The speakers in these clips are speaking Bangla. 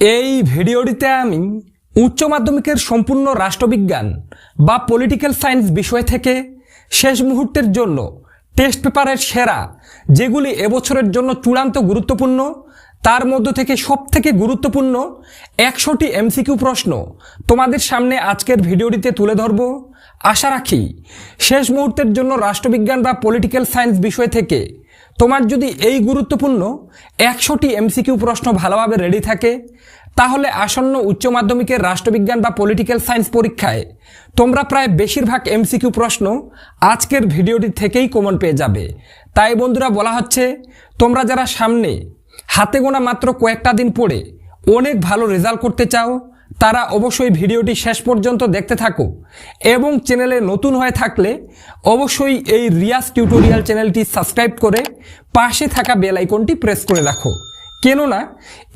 এই ভিডিওটিতে আমি উচ্চ মাধ্যমিকের সম্পূর্ণ রাষ্ট্রবিজ্ঞান বা পলিটিক্যাল সায়েন্স বিষয় থেকে শেষ মুহূর্তের জন্য টেস্ট পেপারের সেরা যেগুলি এবছরের জন্য চূড়ান্ত গুরুত্বপূর্ণ, তার মধ্য থেকে সব থেকে গুরুত্বপূর্ণ একশোটি এমসিকিউ প্রশ্ন তোমাদের সামনে আজকের ভিডিওটিতে তুলে ধরব। আশা রাখি শেষ মুহূর্তের জন্য রাষ্ট্রবিজ্ঞান বা পলিটিক্যাল সায়েন্স বিষয় থেকে তোমার যদি এই গুরুত্বপূর্ণ একশোটি এমসিকিউ প্রশ্ন ভালোভাবে রেডি থাকে, তাহলে আসন্ন উচ্চ মাধ্যমিকের রাষ্ট্রবিজ্ঞান বা পলিটিক্যাল সায়েন্স পরীক্ষায় তোমরা প্রায় বেশিরভাগ এমসিকিউ প্রশ্ন আজকের ভিডিওটি থেকেই কমন পেয়ে যাবে। তাই বন্ধুরা, বলা হচ্ছে তোমরা যারা সামনে হাতে গোনা মাত্র কয়েকটা দিন পড়ে অনেক ভালো রেজাল্ট করতে চাও তারা অবশ্যই ভিডিওটি শেষ পর্যন্ত দেখতে থাকো এবং চ্যানেলে নতুন হয়ে থাকলে অবশ্যই এই রিয়াস টিউটোরিয়াল চ্যানেলটি সাবস্ক্রাইব করে পাশে থাকা বেল আইকনটি প্রেস করে রাখো। কেননা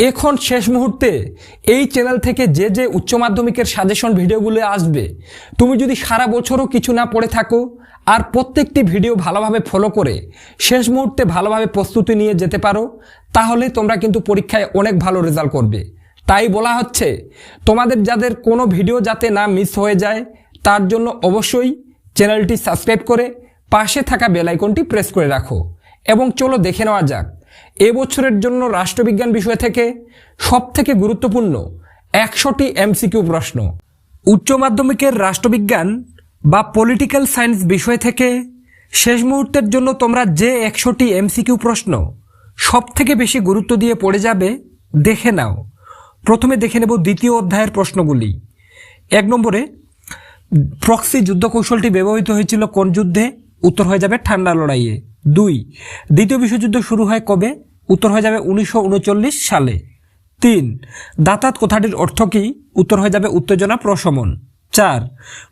এখন শেষ মুহূর্তে এই চ্যানেল থেকে যে যে উচ্চ মাধ্যমিকের সাজেশন ভিডিওগুলো আসবে, তুমি যদি সারা বছরও কিছু না পড়ে থাকো আর প্রত্যেকটি ভিডিও ভালোভাবে ফলো করে শেষ মুহূর্তে ভালোভাবে প্রস্তুতি নিয়ে যেতে পারো, তাহলে তোমরা কিন্তু পরীক্ষায় অনেক ভালো রেজাল্ট করবে। তাই বলা হচ্ছে, তোমাদের যাদের কোনো ভিডিও যাতে না মিস হয়ে যায়, তার জন্য অবশ্যই চ্যানেলটি সাবস্ক্রাইব করে পাশে থাকা বেল আইকনটি প্রেস করে রাখো। এবং চলো দেখে নেওয়া যাক এবছরের জন্য রাষ্ট্রবিজ্ঞান বিষয় থেকে সব থেকে গুরুত্বপূর্ণ একশোটি এমসিকিউ প্রশ্ন। উচ্চ মাধ্যমিকের রাষ্ট্রবিজ্ঞান বা পলিটিক্যাল সায়েন্স বিষয় থেকে শেষ মুহূর্তের জন্য তোমরা যে একশোটি এমসিকিউ প্রশ্ন সব থেকে বেশি গুরুত্ব দিয়ে পড়ে যাবে, দেখে নাও। প্রথমে দেখে নেব দ্বিতীয় অধ্যায়ের প্রশ্নগুলি। এক নম্বরে, প্রক্সি যুদ্ধ কৌশলটি ব্যবহৃত হয়েছিল কোন যুদ্ধে? উত্তর হয়ে যাবে ঠান্ডা লড়াইয়ে। দুই, দ্বিতীয় বিশ্বযুদ্ধ শুরু হয় কবে? উত্তর হয়ে যাবে উনিশশো উনচল্লিশ সালে। তিন, দাতাত কথাটির অর্থ কী? উত্তর হয়ে যাবে উত্তেজনা প্রশমন। চার,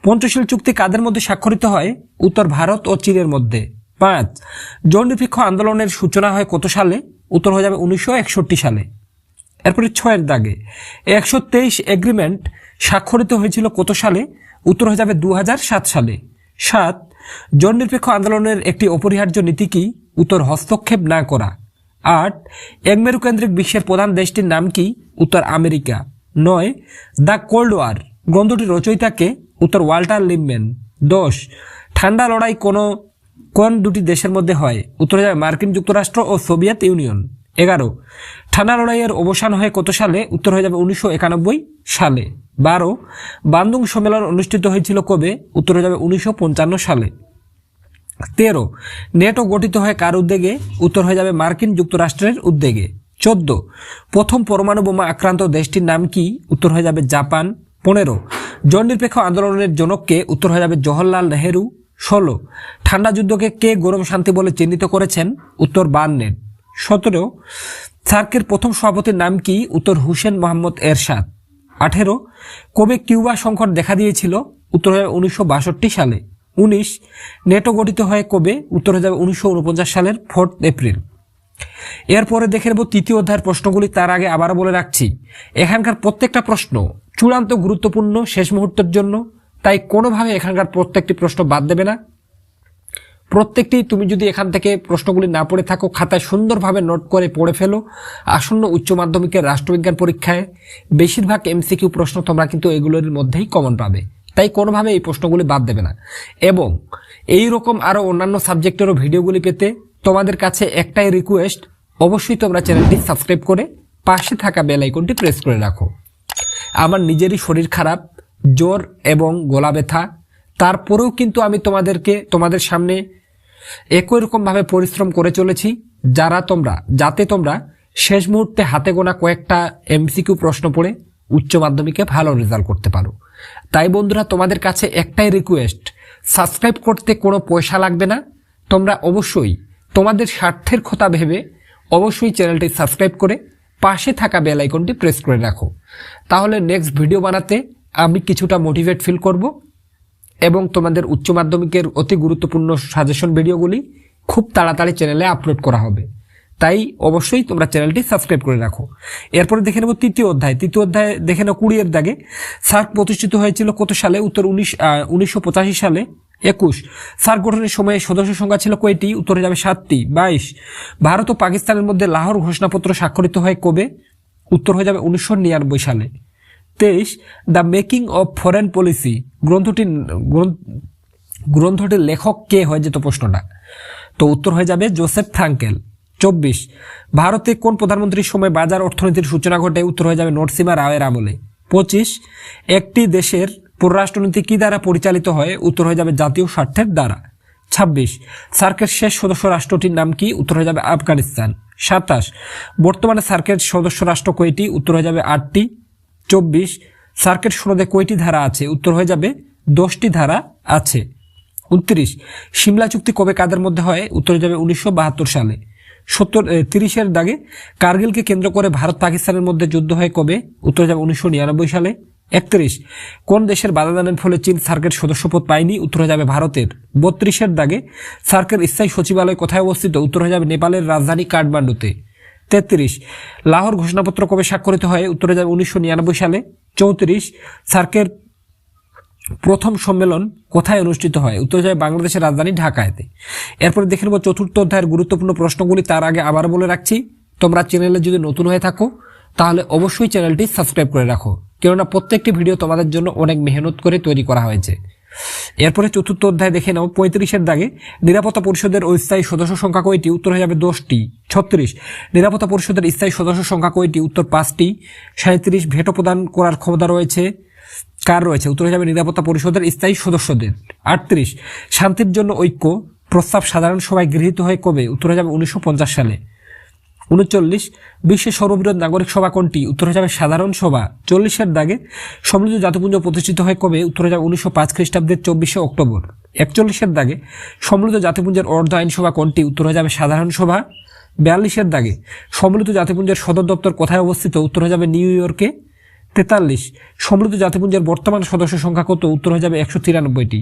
পঞ্চশীল চুক্তি কাদের মধ্যে স্বাক্ষরিত হয়? উত্তর ভারত ও চীনের মধ্যে। পাঁচ, জননিরপেক্ষ আন্দোলনের সূচনা হয় কত সালে? উত্তর হয়ে যাবে উনিশশো একষট্টি সালে। এরপরে ছয়ের দাগে। একশো তেইশ এগ্রিমেন্ট স্বাক্ষরিত হয়েছিল কত সালে? উত্তর হয়ে যাবে দু হাজার সাত সালে। সাত, জননিরপেক্ষ আন্দোলনের একটি অপরিহার্য নীতি কি? উত্তর হস্তক্ষেপ না করা। আট একমেরুকেন্দ্রিক বিশ্বের প্রধান দেশটির নাম কি? উত্তর আমেরিকা। নয়, দ্য কোল্ড ওয়ার। গ্রন্থটির রচয়িতাকে উত্তর ওয়াল্টার লিমম্যান দশ, ঠান্ডা লড়াই কোনো, কোন দুটি দেশের মধ্যে হয়? উত্তর মার্কিন যুক্তরাষ্ট্র ও সোভিয়েত ইউনিয়ন। এগারো ঠান্ডা লড়াইয়ের অবসান হয় কত সালে? উত্তর হয়ে যাবে উনিশশো একানব্বই সালে। বারো, বান্দুং সম্মেলন অনুষ্ঠিত হয়েছিল কবে? উত্তর হয়ে যাবে উনিশশো পঞ্চান্ন সালে। তেরো, নেটো গঠিত হয় কার উদ্যোগে? উত্তর হয়ে যাবে মার্কিন যুক্তরাষ্ট্রের উদ্যোগে। চোদ্দ, প্রথম পরমাণু বোমা আক্রান্ত দেশটির নাম কি? উত্তর হয়ে যাবে জাপান। পনেরো, জননিরপেক্ষ আন্দোলনের জনককে উত্তর হয়ে যাবে জওহরলাল নেহেরু। ষোলো, ঠান্ডা যুদ্ধকে কে গরম শান্তি বলে চিহ্নিত করেছেন? উত্তর বার্নেট সতেরো, সার্কের প্রথম সভাপতির নাম কি? উত্তর, হুসেন মোহাম্মদ এরশাদ। আঠেরো, কবে কিউবা সংকট দেখা দিয়েছিল? উত্তর হয়ে উনিশশো সালে। উনিশ, নেটো গঠিত হয় কবে? উত্তর হয়ে যাবে উনিশশো সালের ফোর্থ এপ্রিল। এরপরে দেখে নেব তৃতীয় অধ্যায়ের প্রশ্নগুলি, তার আগে আবারও বলে রাখছি। এখানকার প্রত্যেকটা প্রশ্ন চূড়ান্ত গুরুত্বপূর্ণ শেষ মুহূর্তের জন্য, তাই কোনোভাবে এখানকার প্রত্যেকটি প্রশ্ন বাদ দেবে না। প্রত্যেকটি তুমি যদি এখান থেকে প্রশ্নগুলি না পড়ে থাকো, খাতায় সুন্দরভাবে নোট করে পড়ে ফেলো। আসন্ন উচ্চ মাধ্যমিকের রাষ্ট্রবিজ্ঞান পরীক্ষায় বেশিরভাগ এমসিকিউ প্রশ্ন তোমরা কিন্তু এগুলোর মধ্যেই কমন পাবে। তাই কোনোভাবে এই প্রশ্নগুলি বাদ দেবে না। এবং এই রকম আরও অন্যান্য সাবজেক্টেরও ভিডিওগুলি পেতে তোমাদের কাছে একটাই রিকোয়েস্ট অবশ্যই তোমরা চ্যানেলটি সাবস্ক্রাইব করে পাশে থাকা বেল আইকনটি প্রেস করে রাখো। আমার নিজেরই শরীর খারাপ, জ্বর এবং গলা ব্যথা তারপরেও কিন্তু আমি তোমাদেরকে, তোমাদের সামনে একই রকমভাবে পরিশ্রম করে চলেছি। যারা তোমরা, যাতে তোমরা শেষ মুহূর্তে হাতে গোনা কয়েকটা এমসিকিউ প্রশ্ন পড়ে উচ্চ মাধ্যমিকে ভালো রেজাল্ট করতে পারো। তাই বন্ধুরা, তোমাদের কাছে একটাই রিকোয়েস্ট সাবস্ক্রাইব করতে কোনো পয়সা লাগবে না। তোমরা অবশ্যই তোমাদের স্বার্থের কথা ভেবে অবশ্যই চ্যানেলটি সাবস্ক্রাইব করে পাশে থাকা বেল আইকনটি প্রেস করে রাখো। তাহলে নেক্সট ভিডিও বানাতে আমি কিছুটা মোটিভেট ফিল করব। এবং তোমাদের উচ্চ মাধ্যমিকের অতি গুরুত্বপূর্ণ সাজেশন ভিডিওগুলি খুব তাড়াতাড়ি চ্যানেলে আপলোড করা হবে। তাই অবশ্যই তোমরা চ্যানেলটি সাবস্ক্রাইব করে রাখো। এরপরে দেখে নেব তৃতীয় অধ্যায়। তৃতীয় অধ্যায় দেখে নেব কুড়িয়ের দাগে। সার্ক প্রতিষ্ঠিত হয়েছিল কত সালে? উত্তর উনিশ উনিশশো সালে, একুশ। সার্ক গঠনের সময়ে সদস্য সংখ্যা ছিল কয়টি? উত্তরে যাবে সাতটি, বাইশ। ভারত ও পাকিস্তানের মধ্যে লাহোর ঘোষণাপত্র স্বাক্ষরিত হয় কবে? উত্তর হয়ে যাবে উনিশশো নিরানব্বই সালে। তেইশ, the making of foreign policy. গ্রন্থটি, গ্রন্থ- গ্রন্থটির লেখক কে হয়ে যেত প্রশ্নটা? তো উত্তর হয়ে যাবে জোসেফ ফ্রাঙ্কেল চব্বিশ, ভারতে কোন প্রধানমন্ত্রীর সময় বাজার অর্থনীতির সূচনা ঘটে? উত্তর হয়ে যাবে নরসিমা রাওয়ের আমলে। পঁচিশ, একটি দেশের পররাষ্ট্রনীতি কী দ্বারা পরিচালিত হয়? উত্তর হয়ে যাবে জাতীয় স্বার্থের দ্বারা। ছাব্বিশ, সার্কের শেষ সদস্য রাষ্ট্রটির নাম কি? উত্তর হয়ে যাবে আফগানিস্তান। সাতাশ, বর্তমানে সার্কের সদস্য রাষ্ট্র কয়টি? উত্তর হয়ে যাবে আটটি। চব্বিশ সার্কের সনদে কয়টি ধারা আছে? উত্তর হয়ে যাবে, দশটি ধারা আছে। উনত্রিশ, সিমলা চুক্তি কবে কাদের মধ্যে হয়? উত্তর হয়ে যাবে উনিশশো বাহাত্তর সালে। সত্তর তিরিশের দাগে কার্গিলকে কেন্দ্র করে ভারত পাকিস্তানের মধ্যে যুদ্ধ হয় কবে? উত্তর যাবে উনিশশো নিরানব্বই সালে। একত্রিশ, কোন দেশের বাধাদানের ফলে চীন সার্কের সদস্যপদ পায়নি? উত্তর হয়ে যাবে ভারতের। বত্রিশের দাগে সার্কের স্থায়ী সচিবালয় কোথায় অবস্থিত? উত্তর হয়ে যাবে নেপালের রাজধানী কাঠমান্ডুতে। তেত্রিশ। লাহোর ঘোষণাপত্র কবে স্বাক্ষরিত হয়? উত্তরে যাবে উনিশশো নিরানব্বই সালে। চৌত্রিশ, সার্কের প্রথম সম্মেলন কোথায় অনুষ্ঠিত হয়? উত্তর যাবে বাংলাদেশের রাজধানী ঢাকায়তে এরপরে দেখে নেব চতুর্থ অধ্যায়ের গুরুত্বপূর্ণ প্রশ্নগুলি। তার আগে আবার বলে রাখছি, তোমরা চ্যানেলে যদি নতুন হয়ে থাকো, তাহলে অবশ্যই চ্যানেলটি সাবস্ক্রাইব করে রাখো। কেননা প্রত্যেকটি ভিডিও তোমাদের জন্য অনেক মেহনত করে তৈরি করা হয়েছে। এরপরে চতুর্থ অধ্যায় দেখে নাও, পঁয়ত্রিশের দাগে নিরাপত্তা পরিষদের অস্থায়ী সদস্য সংখ্যা কয়টি? উত্তর হয়ে যাবে দশটি, ছত্রিশ। নিরাপত্তা পরিষদের স্থায়ী সদস্য সংখ্যা কয়টি? উত্তর পাঁচটি। সাঁত্রিশ ভেটো প্রদান করার ক্ষমতা রয়েছে। কার রয়েছে? উত্তর হয়ে যাবে নিরাপত্তা পরিষদের স্থায়ী সদস্যদের। আটত্রিশ, শান্তির জন্য ঐক্য, প্রস্তাব সাধারণ সভায় গৃহীত হয় কবে? উত্তর হয়ে যাবে উনিশশো পঞ্চাশ সালে। উনচল্লিশ, বিশ্বের সর্ববৃহৎ নাগরিক সভা কোনটি? উত্তর হয়ে যাবে সাধারণ সভা। চল্লিশের দাগে সমৃদ্ধ জাতিপুঞ্জ প্রতিষ্ঠিত হয় কবে? উত্তর হয়ে যাবে উনিশশো পাঁচ খ্রিস্টাব্দের চব্বিশে অক্টোবর। একচল্লিশের দাগে সমৃদ্ধ জাতিপুঞ্জের অর্ধ আইনসভা কোনটি? উত্তর হয়ে যাবে সাধারণ সভা। বিয়াল্লিশের দাগে সমৃদ্ধ জাতিপুঞ্জের সদর দপ্তর কোথায় অবস্থিত? উত্তর হয়ে যাবে নিউ ইয়র্কে। তেতাল্লিশ, সমৃদ্ধ জাতিপুঞ্জের বর্তমান সদস্য সংখ্যা কত? উত্তর হয়ে যাবে একশো তিরানব্বইটি।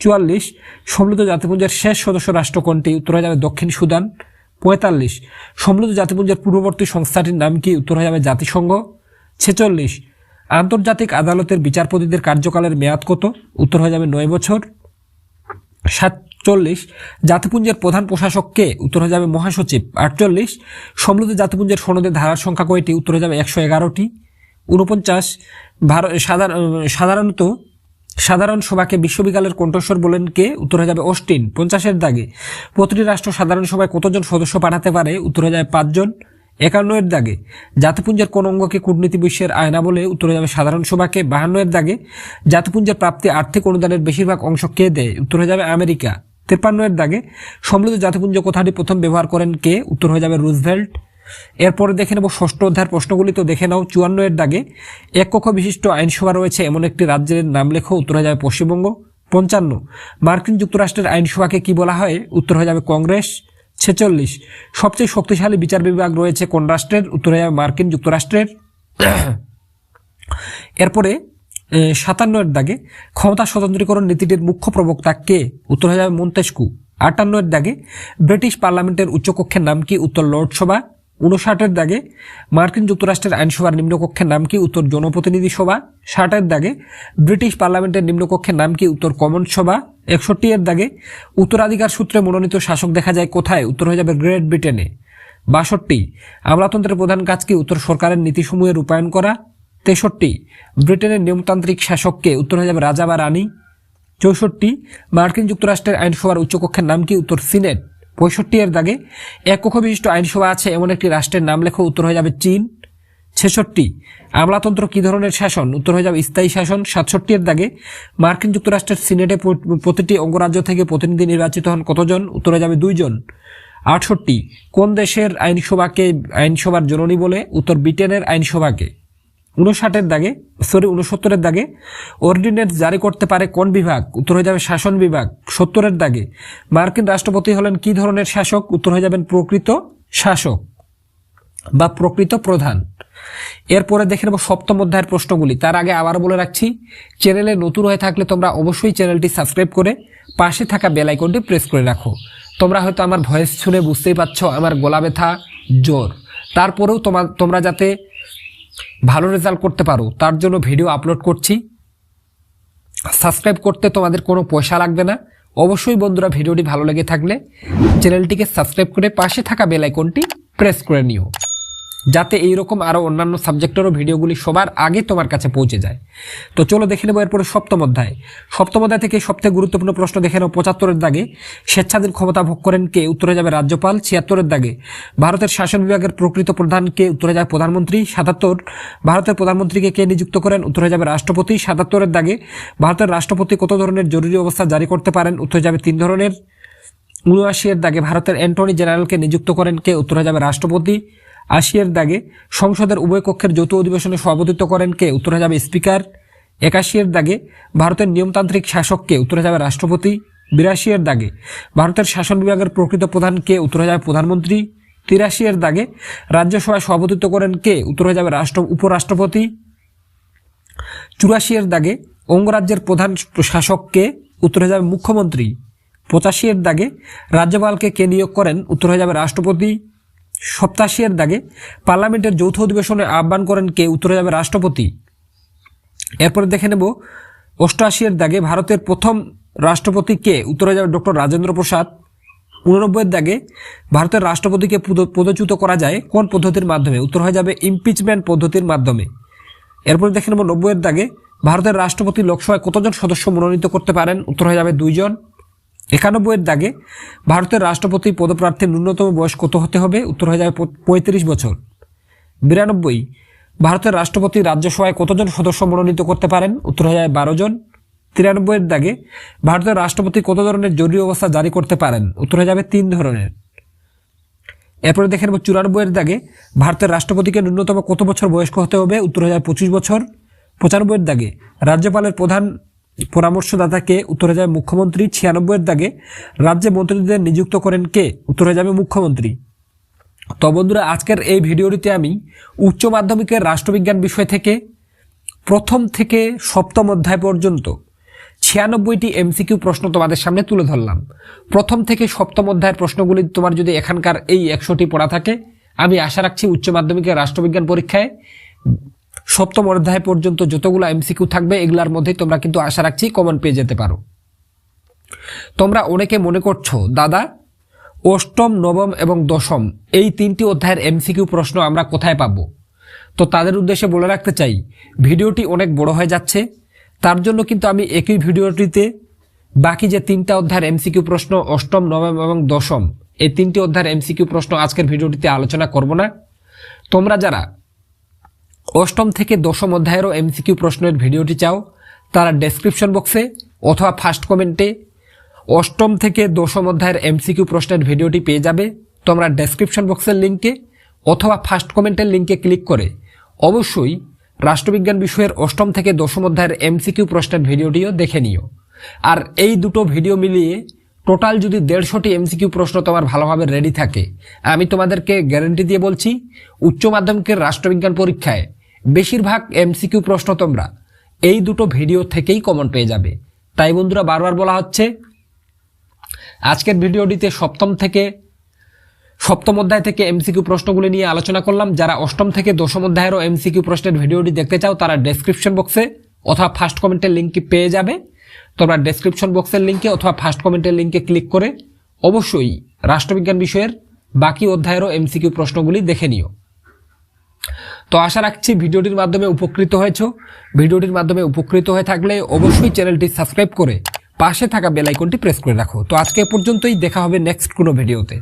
চুয়াল্লিশ, সমৃদ্ধ জাতিপুঞ্জের শেষ সদস্য রাষ্ট্র কোনটি? উত্তর হয়ে যাবে দক্ষিণ সুদান। পঁয়তাল্লিশ। সমৃদ্ধ জাতিপুঞ্জের পূর্ববর্তী সংস্থাটির নাম কি? উত্তর হয়ে যাবে জাতিসংঘ। ছেচল্লিশ। আন্তর্জাতিক আদালতের বিচারপতিদের কার্যকালের মেয়াদ কত? উত্তর হয়ে যাবে নয় বছর। সাতচল্লিশ। জাতিপুঞ্জের প্রধান প্রশাসক কে? উত্তর হয়ে যাবে মহাসচিব। আটচল্লিশ। সমৃদ্ধ জাতিপুঞ্জের সনদের ধারার সংখ্যা কয়টি? উত্তর হয়ে যাবে একশো এগারোটি। উনপঞ্চাশ ভারত সাধারণ সাধারণত সাধারণ সভাকে বিশ্ববিদ্যালয়ের কণ্ঠস্বর বলেন কে? উত্তর হয়ে যাবে অস্টিন, পঞ্চাশের দাগে। প্রতিটি রাষ্ট্র সাধারণ সভায় কতজন সদস্য পাঠাতে পারে? উত্তর হয়ে যাবে পাঁচজন একান্নের দাগে। জাতিপুঞ্জের কোন অঙ্গকে কূটনীতি বিশ্বের আয়না বলে উত্তর যাবে সাধারণ সভাকে বাহান্নের দাগে। জাতিপুঞ্জের প্রাপ্তি আর্থিক অনুদানের বেশিরভাগ অংশ কে দেয়? উত্তর হয়ে যাবে আমেরিকা তেপ্পান্নের দাগে। সমৃদ্ধ জাতিপুঞ্জ কথাটি প্রথম ব্যবহার করেন কে? উত্তর হয়ে যাবে রুজভেল্ট এরপরে দেখে নেব ষষ্ঠ অধ্যায়ের প্রশ্নগুলি। তো দেখে নাও, চুয়ান্ন এর দাগে এক কক্ষ বিশিষ্ট আইনসভা রয়েছে, এমন একটি রাজ্যের নাম লেখো, উত্তর হয়ে যাবে পশ্চিমবঙ্গ। পঞ্চান্ন, মার্কিন যুক্তরাষ্ট্রের আইনসভাকে কি বলা হয়? উত্তর হয়ে যাবে কংগ্রেস। ছেচল্লিশ, সবচেয়ে শক্তিশালী বিচার বিভাগ রয়েছে কোন রাষ্ট্রের? উত্তর হয়ে যাবে মার্কিন যুক্তরাষ্ট্রের। এরপরে সাতান্ন এর দাগে ক্ষমতা স্বতন্ত্রীকরণ নীতিটির মুখ্য প্রবক্তা কে? উত্তর হয়ে যাবে মন্তেস্কু আটান্ন এর দাগে ব্রিটিশ পার্লামেন্টের উচ্চকক্ষের নাম কি? উত্তর লোকসভা। উনষাটের দাগে মার্কিন যুক্তরাষ্ট্রের আইনসভার নিম্নকক্ষের নাম কি, উত্তর জনপ্রতিনিধি সভা? ষাটের দাগে ব্রিটিশ পার্লামেন্টের নিম্নকক্ষের নাম কি, উত্তর কমন সভা? একষট্টি এর দাগে উত্তরাধিকার সূত্রে মনোনীত শাসক দেখা যায় কোথায়, উত্তর হয়ে যাবে গ্রেট ব্রিটেনে। বাষট্টি, আমলাতন্ত্রের প্রধান কাজ কি, উত্তর সরকারের নীতিসমূহে রূপায়ণ করা? তেষট্টি, ব্রিটেনের নিয়মতান্ত্রিক শাসককে, উত্তর হয়ে যাবে রাজা বা রানী। চৌষট্টি, মার্কিন যুক্তরাষ্ট্রের আইনসভার উচ্চকক্ষের নাম কি, উত্তর সিনেট? পঁয়ষট্টি এর দাগে এক কক্ষ বিশিষ্ট আইনসভা আছে, এমন একটি রাষ্ট্রের নাম লেখো উত্তর হয়ে যাবে চীন। ছেষট্টি, আমলাতন্ত্র কি ধরনের শাসন? উত্তর হয়ে যাবে স্থায়ী শাসন। সাতষট্টি এর দাগে মার্কিন যুক্তরাষ্ট্রের সিনেটে প্রতিটি অঙ্গরাজ্য থেকে প্রতিনিধি নির্বাচিত হন কতজন? উত্তর হয়ে যাবে দুইজন। আটষট্টি, কোন দেশের আইনসভাকে আইনসভার জননী বলে? উত্তর ব্রিটেনের আইনসভাকে। উনষাটের দাগে সরি উনসত্তরের দাগে অর্ডিন্যান্স জারি করতে পারে কোন বিভাগ? উত্তর হয়ে যাবে শাসন বিভাগ। সত্তরের দাগে, মার্কিন রাষ্ট্রপতি হলেন কি ধরনের শাসক? উত্তর হয়ে যাবেন প্রকৃত শাসক বা প্রকৃত প্রধান। এরপরে দেখে নেব সপ্তম অধ্যায়ের প্রশ্নগুলি। তার আগে আবার বলে রাখছি, চ্যানেলে নতুন হয়ে থাকলে তোমরা অবশ্যই চ্যানেলটি সাবস্ক্রাইব করে পাশে থাকা বেল আইকনটি প্রেস করে রাখো। তোমরা হয়তো আমার ভয়েস শুনে বুঝতেই পারছ, আমার গলা ব্যথা জোর তারপরেও তোমার তোমরা যাতে ভালো রেজাল্ট করতে পারো। তার জন্য ভিডিও আপলোড করছি। সাবস্ক্রাইব করতে তোমাদের কোনো পয়সা লাগবে না। অবশ্যই বন্ধুরা ভিডিওটি ভালো লেগে থাকলে চ্যানেলটিকে সাবস্ক্রাইব করে পাশে থাকা বেল আইকনটি প্রেস করে নিও। যাতে এইরকম আরও অন্যান্য সাবজেক্টেরও ভিডিওগুলি সবার আগে তোমার কাছে পৌঁছে যায়। তো চলো দেখে নেব এরপরে সপ্তম অধ্যায়। সপ্তম অধ্যায় থেকে সবথেকে গুরুত্বপূর্ণ প্রশ্ন দেখে নেব পঁচাত্তরের দাগে স্বেচ্ছাধীন ক্ষমতা ভোগ করেন কে? উত্তরে যাবে রাজ্যপাল। ছিয়াত্তরের দাগে ভারতের শাসন বিভাগের প্রকৃত প্রধান কে? উত্তরে যাবে প্রধানমন্ত্রী। সাতাত্তর, ভারতের প্রধানমন্ত্রীকে কে নিযুক্ত করেন? উত্তরে যাবে রাষ্ট্রপতি। সাতাত্তরের দাগে ভারতের রাষ্ট্রপতি কত ধরনের জরুরি অবস্থা জারি করতে পারেন? উত্তরে যাবে তিন ধরনের। উনআশি এর দাগে ভারতের অ্যান্টনি জেনারেলকে নিযুক্ত করেন কে? উত্তরে যাবে রাষ্ট্রপতি। আশি এর দাগে সংসদের উভয় কক্ষের যৌথ অধিবেশনে সভাপতিত্ব করেন কে? উত্তরে যাবে স্পিকার। একাশি এর দাগে ভারতের নিয়মতান্ত্রিক শাসককে উত্তরে যাবে রাষ্ট্রপতি। বিরাশি এর দাগে ভারতের শাসন বিভাগের প্রকৃত প্রধান কে? উত্তরে যাবে প্রধানমন্ত্রী। তিরাশি এর দাগে রাজ্যসভায় সভাপতিত্ব করেন কে? উত্তরে যাবে রাষ্ট্র, উপরাষ্ট্রপতি। চুরাশি এর দাগে অঙ্গরাজ্যের প্রধান শাসককে উত্তরে যাবে মুখ্যমন্ত্রী। পঁচাশি এর দাগে রাজ্যপালকে কে নিয়োগ করেন? উত্তর হয়ে যাবে রাষ্ট্রপতি। সপ্তাশি দাগে পার্লামেন্টের যৌথ অধিবেশনে আহ্বান করেন কে? উত্তরে যাবে রাষ্ট্রপতি। এরপরে দেখে নেব অষ্টআশি এর দাগে ভারতের প্রথম রাষ্ট্রপতি কে? উত্তরে যাবে ডক্টর রাজেন্দ্র প্রসাদ। উননব্বইয়ের দাগে ভারতের রাষ্ট্রপতিকে পদ- পদচ্যুত করা যায় কোন পদ্ধতির মাধ্যমে? উত্তর হয়ে যাবে ইমপিচমেন্ট পদ্ধতির মাধ্যমে। এরপরে দেখে নেব, নব্বইয়ের দাগে ভারতের রাষ্ট্রপতি লোকসভায় কতজন সদস্য মনোনীত করতে পারেন? উত্তর হয়ে যাবে দুইজন। একানব্বইয়ের দাগে ভারতের রাষ্ট্রপতি পদপ্রার্থীর ন্যূনতম বয়স কত হতে হবে? উত্তর হয়ে যাবে পঁয়ত্রিশ বছর। বিরানব্বই, ভারতের রাষ্ট্রপতি রাজ্যসভায় কতজন সদস্য মনোনীত করতে পারেন? উত্তর হয়ে যায় বারো জন। তিরানব্বইয়ের দাগে ভারতের রাষ্ট্রপতি কত ধরনের জরুরি অবস্থা জারি করতে পারেন? উত্তর হয়ে যাবে তিন ধরনের। এরপরে দেখে নেব চুরানব্বইয়ের দাগে ভারতের রাষ্ট্রপতিকে ন্যূনতম কত বছর বয়স্ক হতে হবে? উত্তর হয়ে যাবে পঁচিশ বছর। পঁচানব্বইয়ের দাগে রাজ্যপালের প্রধান পরামর্শদাতাকে উত্তরে যাবে মুখ্যমন্ত্রী। ছিয়ানব্বইয়ের দাগে রাজ্যে মন্ত্রীদের নিযুক্ত করেন কে? উত্তরে যাবে মুখ্যমন্ত্রী। তো বন্ধুরা, আজকের এই ভিডিওটিতে আমি উচ্চ মাধ্যমিকের রাষ্ট্রবিজ্ঞান বিষয় থেকে প্রথম থেকে সপ্তম অধ্যায় পর্যন্ত ছিয়ানব্বইটি এমসিকিউ প্রশ্ন তোমাদের সামনে তুলে ধরলাম। প্রথম থেকে সপ্তম অধ্যায়ের প্রশ্নগুলি তোমার যদি এখানকার এই একশোটি পড়া থাকে, আমি আশা রাখছি উচ্চ মাধ্যমিকের রাষ্ট্রবিজ্ঞান পরীক্ষায় সপ্তম অধ্যায় পর্যন্ত যতগুলো এমসিকিউ থাকবে, এগুলার মধ্যেই তোমরা কিন্তু আশা রাখছি কমন পেয়ে যেতে পারো। তোমরা অনেকে মনে করছ, দাদা, অষ্টম, নবম এবং দশম, এই তিনটি অধ্যায়ের এমসিকিউ প্রশ্ন আমরা কোথায় পাবো? তো তাদের উদ্দেশ্যে বলে রাখতে চাই, ভিডিওটি অনেক বড় হয়ে যাচ্ছে, তার জন্য কিন্তু আমি একই ভিডিওটিতে বাকি যে তিনটা অধ্যায়ের এমসিকিউ প্রশ্ন, অষ্টম, নবম এবং দশম, এই তিনটি অধ্যায়ের এমসিকিউ প্রশ্ন আজকের ভিডিওটিতে আলোচনা করব না। তোমরা যারা অষ্টম থেকে দশম অধ্যায়েরও এমসিকিউ প্রশ্নের ভিডিওটি চাও, তারা ডেসক্রিপশন বক্সে অথবা ফার্স্ট কমেন্টে অষ্টম থেকে দশম অধ্যায়ের এমসিকিউ প্রশ্নের ভিডিওটি পেয়ে যাবে, তোমরা ডেসক্রিপশন বক্সের লিঙ্কে অথবা ফার্স্ট কমেন্টের লিঙ্কে ক্লিক করে। অবশ্যই রাষ্ট্রবিজ্ঞান বিষয়ের অষ্টম থেকে দশম অধ্যায়ের এমসিকিউ প্রশ্নের ভিডিওটিও দেখে নিও। আর এই দুটো ভিডিও মিলিয়ে টোটাল যদি দেড়শোটি এমসিকিউ প্রশ্ন তোমার ভালোভাবে রেডি থাকে, আমি তোমাদেরকে গ্যারেন্টি দিয়ে বলছি, উচ্চ মাধ্যমিকের রাষ্ট্রবিজ্ঞান পরীক্ষায় বেশিরভাগ এমসিকিউ প্রশ্ন তোমরা। এই দুটো ভিডিও থেকেই কমন পেয়ে যাবে। তাই বন্ধুরা, বারবার বলা হচ্ছে, আজকের ভিডিওটিতে সপ্তম থেকে, সপ্তম অধ্যায় থেকে এমসিকিউ প্রশ্নগুলি নিয়ে আলোচনা করলাম। যারা অষ্টম থেকে দশম অধ্যায়েরও এমসিকিউ প্রশ্নের ভিডিওটি দেখতে চাও, তারা ডেসক্রিপশন বক্সে অথবা ফার্স্ট কমেন্টের লিঙ্কটি পেয়ে যাবে। তোমরা ডেসক্রিপশন বক্সের লিঙ্কে অথবা ফার্স্ট কমেন্টের লিঙ্কে ক্লিক করে অবশ্যই রাষ্ট্রবিজ্ঞান বিষয়ের বাকি অধ্যায়েরও এমসিকিউ প্রশ্নগুলি দেখে নিও। তো আশা রাখছি ভিডিওটির মাধ্যমে উপকৃত হয়েছ। ভিডিওটির মাধ্যমে উপকৃত হয়ে থাকলে অবশ্যই চ্যানেলটি সাবস্ক্রাইব করে পাশে থাকা বেলাইকনটি প্রেস করে রাখো। তো আজকে পর্যন্তই, দেখা হবে নেক্সট কোনো ভিডিওতে।